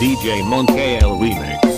DJ Monkael Remix.